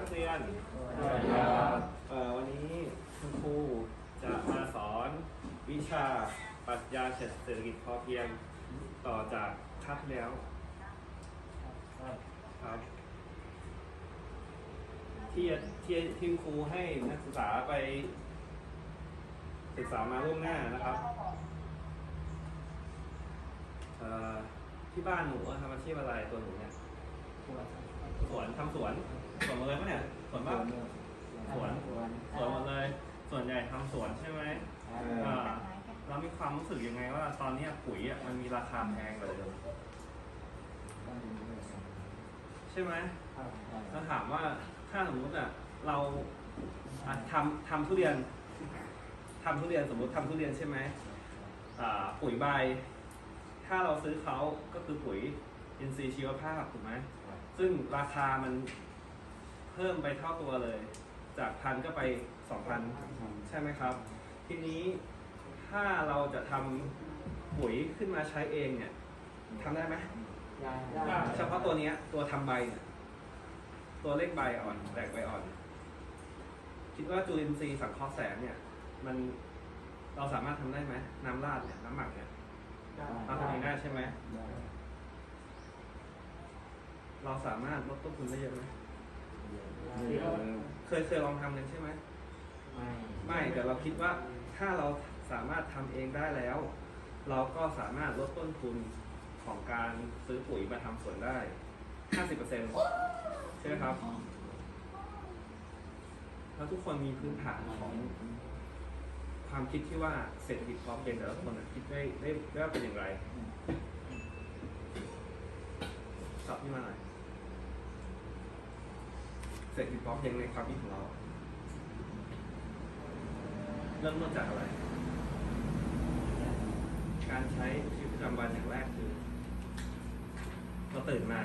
นักเรียนสวัสดีครับเอ่อวันนี้คุณครูจะมาสอนวิชาปรัชญาเศรษฐกิจพอเพียงต่อจากคาบที่แล้วครับที่ที่ที่คุณครูให้นักศึกษาไป ศึกษามาล่วงหน้านะครับเอ่อที่บ้านหนูทำอาชีพอะไรตัวหนูเนี่ย สวนทำสวนสวนเลยปะเนี่ยสวนบ้านสวนสวนหมดเลย ส่วนใหญ่ทำสวนใช่ไหมอ่าเรามีความรู้สึกยังไงว่า ตอนเนี้ยปุ๋ยอะมันมีราคาแพงกว่าเดิมใช่ไหมเราถามว่าถ้าสมมติอะเราอะทำทำทุเรียนทำทุเรียนสมมติทำทุเรียนใช่ไหมอ่าปุ๋ยใบ ถ้าเราซื้อเขาก็คือปุ๋ยอินทรีย์ชีวภาพถูกไหม ซึ่งราคามันเพิ่มไปเท่าตัวเลย จากพันก็ไปสองพันใช่ไหมครับ ทีนี้ถ้าเราจะทำปุ๋ยขึ้นมาใช้เองเนี่ยทำได้ไหมเฉพาะตัวเนี้ยตัวทำใบเนี่ยตัวเลขใบอ่อนแตกใบอ่อน คิดว่าจุลินทรีย์สังเคราะห์แสงเนี่ย มันเราสามารถทำได้ไหมน้ำราดเนี่ยน้ำหมักเนี่ยเราทำเองได้ใช่ไหม เราสามารถลดต้นทุนได้เยอะไหมเคยเคยลองทำกันใช่ไหมไม่แต่เราคิดว่าถ้าเราสามารถทำเองได้แล้ว เราก็สามารถลดต้นทุนของการซื้อปุ๋ยมาทำสวนได้ 50%ใช่ไหมครับ แล้วทุกคนมีพื้นฐานของความคิดที่ว่าเศรษฐกิจพอเพียงแต่ละคนน่ะคิดได้ได้ได้ว่าเป็นอย่างไรตอบพี่มาหน่อยเศร ษฐกิจพอเพียงในความคิดของเรา เริ่มต้นจากอะไร การใช้ชีวิตประจำวันอย่างแรกคือเราตื่นมา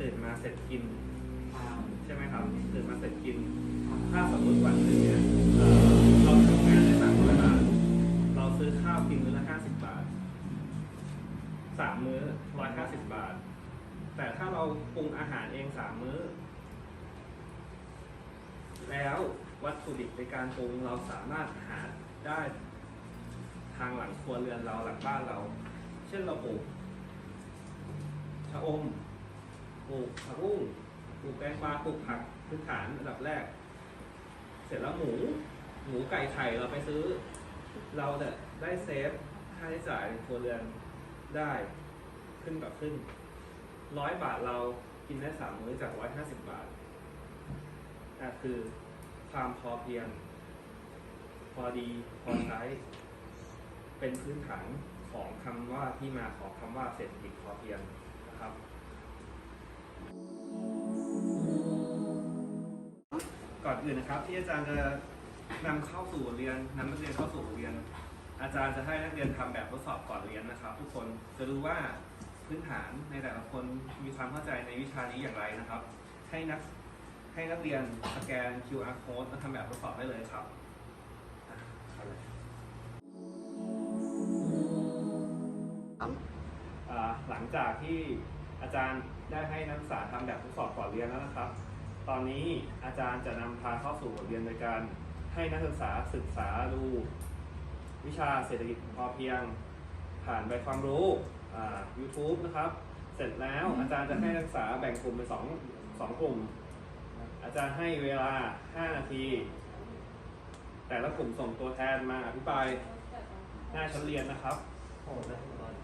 ตื่นมาเสร็จกิน ใช่ไหมครับ ตื่นมาเสร็จกิน ถ้าสมมติวันหนึ่งเนี่ยเอ่อเราทำงานได้สามร้อยบาท เราซื้อข้าวกินมื้อละห้าสิบบาทสามมื้อร้อยห้าสิบบาท แต่ถ้าเราปรุงอาหารเองสามมื้อ แล้ววัตถุดิบในการปรุงเราสามารถหาได้ทางหลังครัวเรือนเราหลังบ้านเรา เช่นเราปลูกชะอมปลูกผักบุ้งปลูกแตงกวาปลูกผักพื้นฐานอันดับแรก เสร็จแล้วหมูหมูไก่ไข่เราไปซื้อ เราจะได้เซฟค่าใช้จ่ายในครัวเรือนได้ขึ้นกับขึ้นร้อยบาทเรากินได้สามมื้อจากร้อยห้าสิบบาท คือความพอเพียง พอดีพอใช้ เป็นพื้นฐานของคำว่าที่มาของคำว่าเศรษฐกิจพอเพียงนะครับก่อนอื่นนะครับที่อาจารย์จะนำเข้าสู่เรียนนำนักเรียนเข้าสู่เรียน อาจารย์จะให้นักเรียนทำแบบทดสอบก่อนเรียนนะครับ ทุกคนจะรู้ว่าพื้นฐานในแต่ละคนมีความเข้าใจในวิชานี้อย่างไรนะครับ ให้นัก ให้นักเรียนสแกน QR code แล้วทำแบบทดสอบได้เลยครับหลังจากที่อาจารย์ได้ให้นักศึกษาทำแบบทดสอบก่อนเรียนแล้วนะครับ ตอนนี้อาจารย์จะนำพาเข้าสู่บทเรียนโดยการให้นักศึกษาศึกษาดูวิชาเศรษฐกิจพอเพียง ผ่านใบความรู้ YouTube นะครับ เสร็จแล้วอาจารย์จะให้นักศึกษาแบ่งกลุ่มเป็นสองสองกลุ่ม อาจารย์ให้เวลา 5 นาที แต่ละกลุ่มส่งตัวแทนมาอภิปรายหน้าชั้นเรียนนะครับ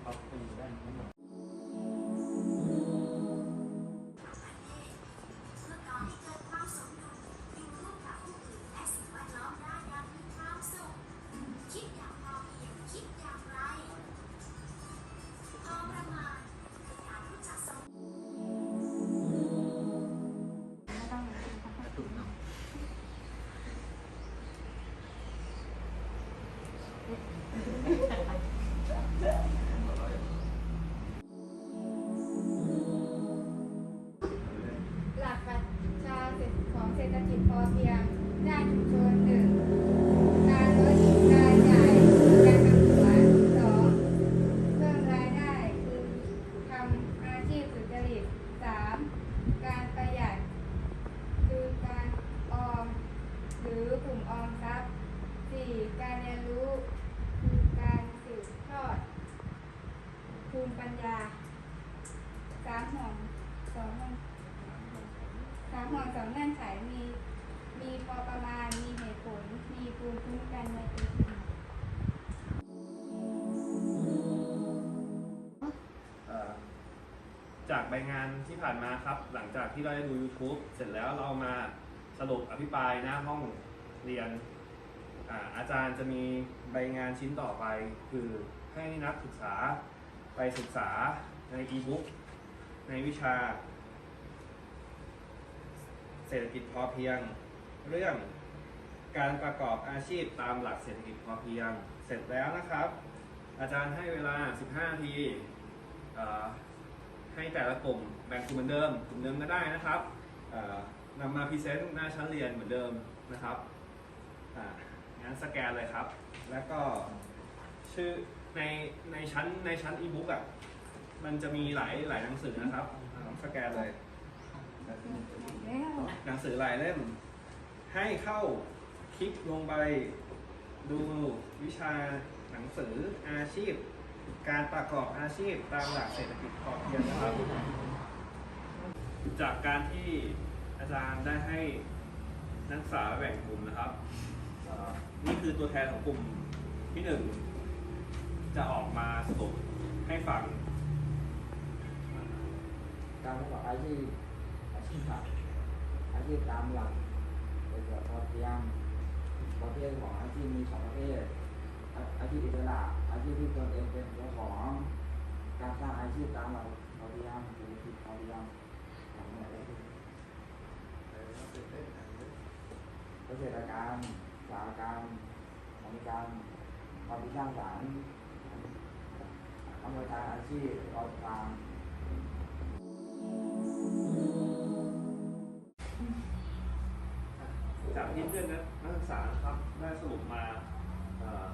ครับ อเพียงด้านชุชนหนึ่งการลดการจ่ายการทำสวนสองเพิ่มรายได้คือทำอาชีพสุจริตสามการประหยัด คือการออม หรือกลุ่มออมทรัพย์สี่การเรียนรู้ คือการสืบทอดภูมิปัญญาสามห่วงสองห่วงสามห่วงสองเงื่อนไขมี อประมาณ มีเหตุผล มีภูมิคุ้มกันในตัวเองจากใบงานที่ผ่านมาครับ หลังจากที่เราได้ดู YouTube เสร็จแล้วเรามาสรุปอภิปรายหน้าห้องเรียนอาอาจารย์จะมีใบงานชิ้นต่อไป คือให้นักศึกษาไปศึกษาในอีบุ๊กในวิชา เศรษฐกิจพอเพียง เรื่องการประกอบอาชีพตามหลักเศรษฐกิจพอเพียง เสร็จแล้วนะครับ อาจารย์ให้เวลา 15นาทีเอ่อให้แต่ละกลุ่มแบ่งกลุ่มเหมือนเดิมกลุ่มเดิมก็ได้นะครับเอ่อนำมาพรีเซนต์หน้าชั้นเรียนเหมือนเดิมนะครับอ่างั้นสแกนเลยครับ แล้วก็ชื่อในในชั้นในชั้นอีบุ๊กอะมันจะมีหลายหลายหนังสือนะครับอ่าสแกนเลยแล้วหนังสือหลายเล่ม ให้เข้าคลิกลงไปดูวิชาหนังสืออาชีพ การประกอบอาชีพตามหลักเศรษฐกิจพอเพียงนะครับ จากการที่อาจารย์ได้ให้นักศึกษาแบ่งกลุ่มนะครับ นี่คือตัวแทนของกลุ่มที่หนึ่งจะออกมาสรุปให้ฟัง การประกอบอาชีพอาชีพหลักอาชีพตามหลัก เป็นแบบพอเพียงประเภทของอาชีพมีสองประเภทอาอาชีพอิสระอาชีพที่ตนเองเป็นเจ้าของ การสร้างอาชีพตามหลักพอเพียงเศรษฐกิจพอเพียงสองแบบเกษตรกรรมอุตสาหกรรมธรรมกรรมความคิดสร้างสรรค์อำนวยการอาชีพออกทาง จากที่เพื่อนนักศึกษานะครับได้สรุปมาเอ่อ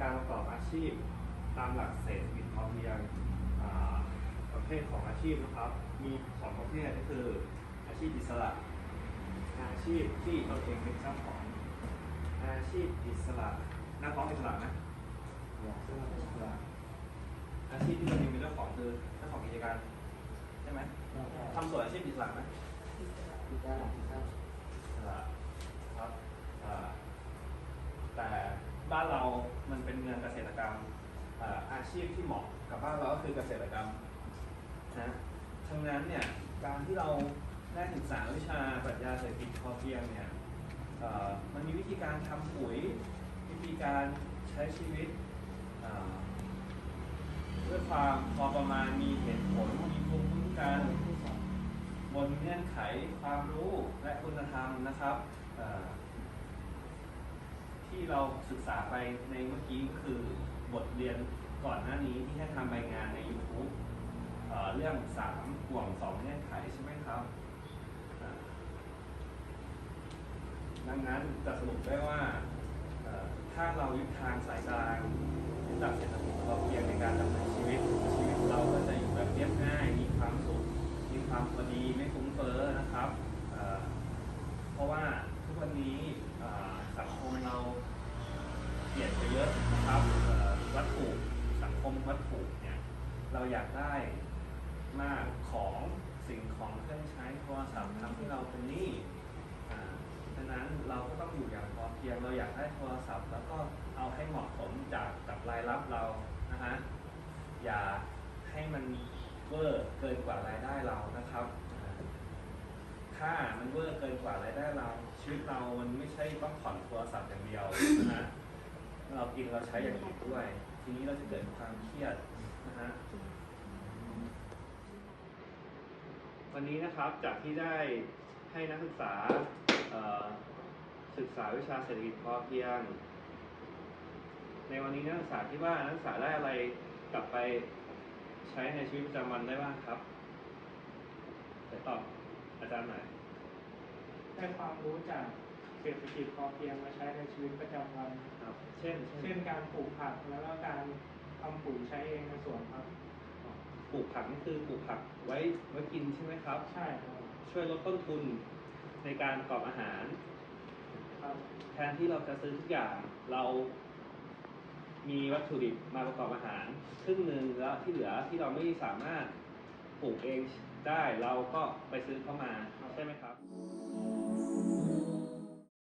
การประกอบอาชีพ ตามหลักเศรษฐกิจพอเพียงอ่าประเภทของอาชีพนะครับ มีสองประเภทก็คือ อาชีพอิสระ อาชีพที่ตนเองเป็นเจ้าของ อาชีพอิสระนักร้องอิสระนะอาชีพที่ตนเองเป็นเจ้าของคือเจ้าของกิจการใช่ไหมทำส่วนอาชีพอิสระไหมครั บเอ่อแต่บ้านเรามันเป็นเมืองเกษตรกรรมอาชีพที่เหมาะกับบ้านเราก็คือเกษตรกรรมนะฉะนั้นเนี่ยการที่เราได้ศึกษาวิชาปรัชญาเศรษฐกิจพอเพียงเนี่ยมันมีวิธีการทำปุ๋ย วิธีการใช้ชีวิตเอ่อด้วยความพอประมาณมีเหตุผลมีภูมิคุ้มกัน บนเงื่อนไขความรู้และคุณธรรมนะครับที่เราศึกษาไปในเมื่อกี้ก็คือบทเรียนก่อนหน้านี้ที่ให้ทำใบงานใน YouTube เเรื่องสามห่วงสองเงื่อนไขใช่ไหมครับ ดังนั้นจะสรุปได้ว่าถ้าเรายึดทางสายกลางยึดหลักเศรษฐกิจพอเพียงในการดำเนินชีวิต ชีวิตเราก็จะอยู่แบบเรียบง่าย มีความสุข มีความพอดีไม่ฟุ้งเฟ้อนะครับเอ่อเพราะว่าทุกวันนี้เอ่อสังคมเราเปลี่ยนไปเยอะนะครับเอ่อวัตถุสังคมวัตถุเนี่ยเราอยากได้มากของสิ่งของเครื่องใช้โทรศัพ ท์ทำให้เราเป็นหนี้อ่าฉะนั้นเราก็ต้องอยู่อย่างพอเพียง เราอยากได้โทรศัพท์ แล้วก็เอาให้เหมาะสมจากกับรายรับเรา นะฮะ อย่าให้มันเวอร์เกินกว่ารายได้เรานะครับ ถ้ามันเวอร์เกินกว่ารายได้เรา ชีวิตเรา มันไม่ใช่ต้องผ่อนโทรศัพท์อย่างเดียวนะเรากินเราใช้อย่างอื่นด้วย ทีนี้เราจะเกิดความเครียดนะฮะ วันนี้นะครับจากที่ได้ให้นักศึกษาเอ่อศึกษาวิชาเศรษฐกิจพอเพียง ในวันนี้นักศึกษาคิดว่านักศึกษาได้อะไรกลับไปใช้ในชีวิตประจำวันได้บ้างครับเดี๋ยวตอบอาจารย์หน่อยได้ความรู้จากเศรษฐกิจพอเพียงมาใช้ในชีวิตประจำวัน ครับ เช่น เช่นการปลูกผักแล้วก็การทำปุ๋ยใช้เองในสวนครับ ปลูกผักนี่คือปลูกผักไว้ไว้กินใช่ไหมครับ ใช่ครับช่วยลดต้นทุนในการประกอบอาหาร ครับอแทนที่เราจะซื้อทุกอย่างเรา มีวัตถุดิบมาประกอบอาหารครึ่งหนึ่งแล้วที่เหลือที่เราไม่สามารถปลูกเองได้เราก็ไปซื้อเข้ามาใช่ไหมครับค